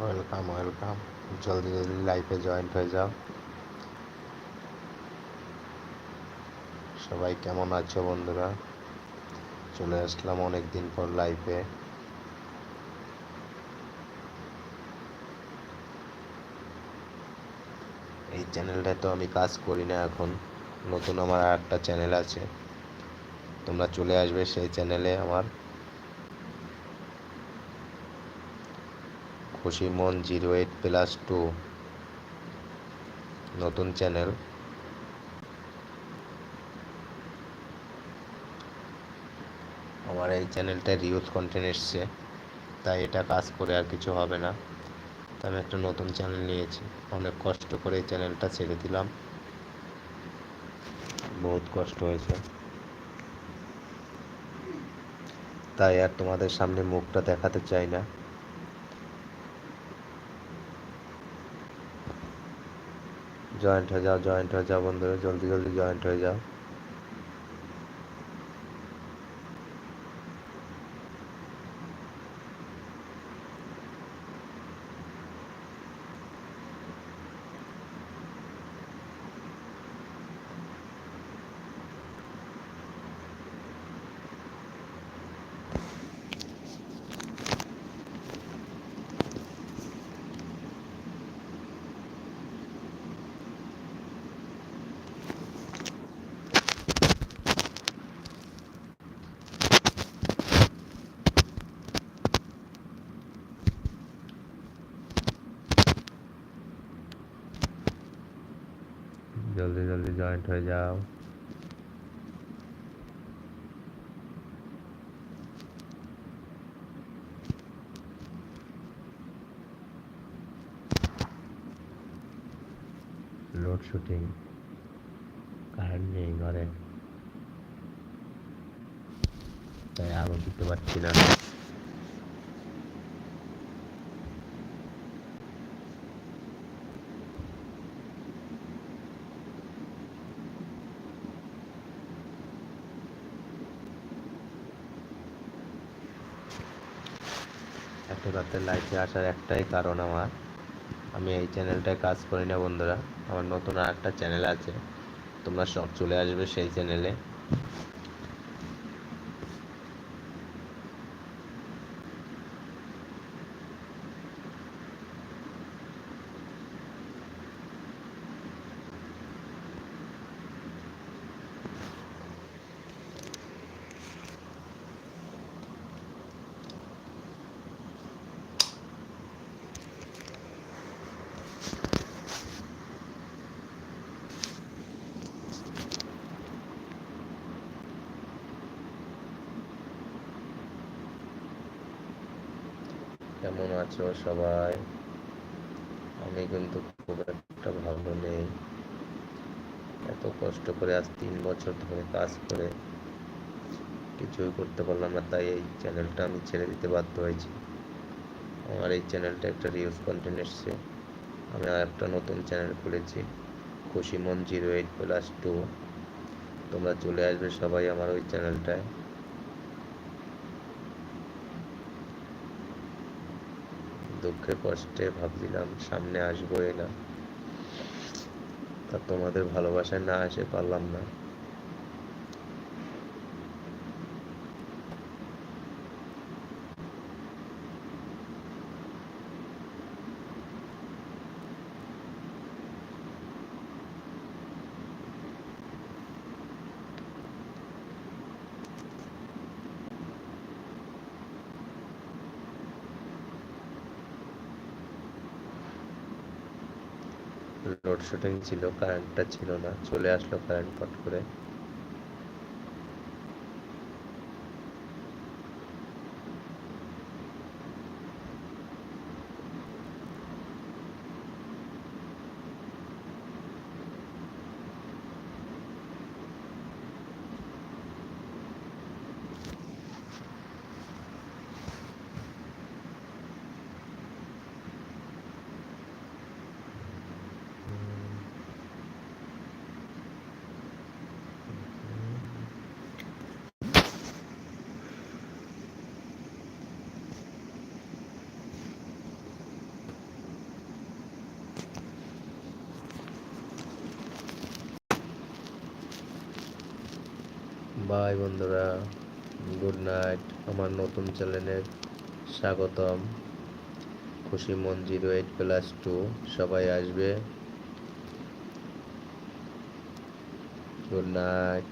Welcome welcome জলদি জলদি লাইফে জয়েন্ট হয়ে যাও। সবাই কেমন আছো বন্ধুরা? চলে আসলাম অনেক দিন পর লাইফে এই চ্যানেলটায় তো আমি কাজ করি না এখন। নতুন আমার আর একটা চ্যানেল আছে। তোমরা চলে আসবে সেই চ্যানেলে আমার। খুশি মন জিরো এইট প্লাস টু। নতুন চ্যানেল। আমার এই চ্যানেলটা রিউজ কন্টেন্ট এসছে, তাই এটা কাজ করে আর কিছু হবে না। তাই আমি একটা নতুন চ্যানেল নিয়েছি, অনেক কষ্ট করে এই চ্যানেলটা ছেড়ে দিলাম। বহুত কষ্ট হয়েছে। তাই আর তোমাদের সামনে মুখটা দেখাতে চাই না। জয়েন্ট হয়ে যাও জয়েন্ট হয়ে যাও বন্ধুরা জলদি জলদি জয়েন্ট হয়ে যাও। জলদি জলদি জয়েন্ট হয়ে যাও। লোড শুটিং কারেন্ট নেই ঘরে। তাই আলো দিতে পারছি না। এত রাতে লাইফে আসার একটাই কারণ আমার। আমি এই চ্যানেলটায় কাজ করি না বন্ধুরা। আমার নতুন আর একটা চ্যানেল আছে। তোমরা সব চলে আসবে সেই চ্যানেলে কেমন আছো সবাই? আমি কিন্তু খুব একটা ভালো নেই। এত কষ্ট করে আজ তিন বছর ধরে কাজ করে কিছুই করতে পারলাম না, তাই এই চ্যানেলটা আমি ছেড়ে দিতে বাধ্য হয়েছি। আমার এই চ্যানেলটা একটা রিউজ কন্টেন্ট এসছে। আমি আর একটা নতুন চ্যানেল খুলেছি, খুশি মন জিরো এইট প্লাস টু। তোমরা চলে আসবে সবাই আমার ওই চ্যানেলটায়। দুঃখে কষ্টে ভাবছিলাম সামনে আসবোই না। তা তোমাদের ভালোবাসায় না আসে পারলাম না। লোডশেডিং ছিল কারেন্টটা ছিল না। চলে আসলো কারেন্ট ফট করে। বাই বন্ধুরা গুড নাইট আমার নতুন চ্যানেলের স্বাগতম। খুশি মন জিরো এইট প্লাস টু সবাই আসবে। Good night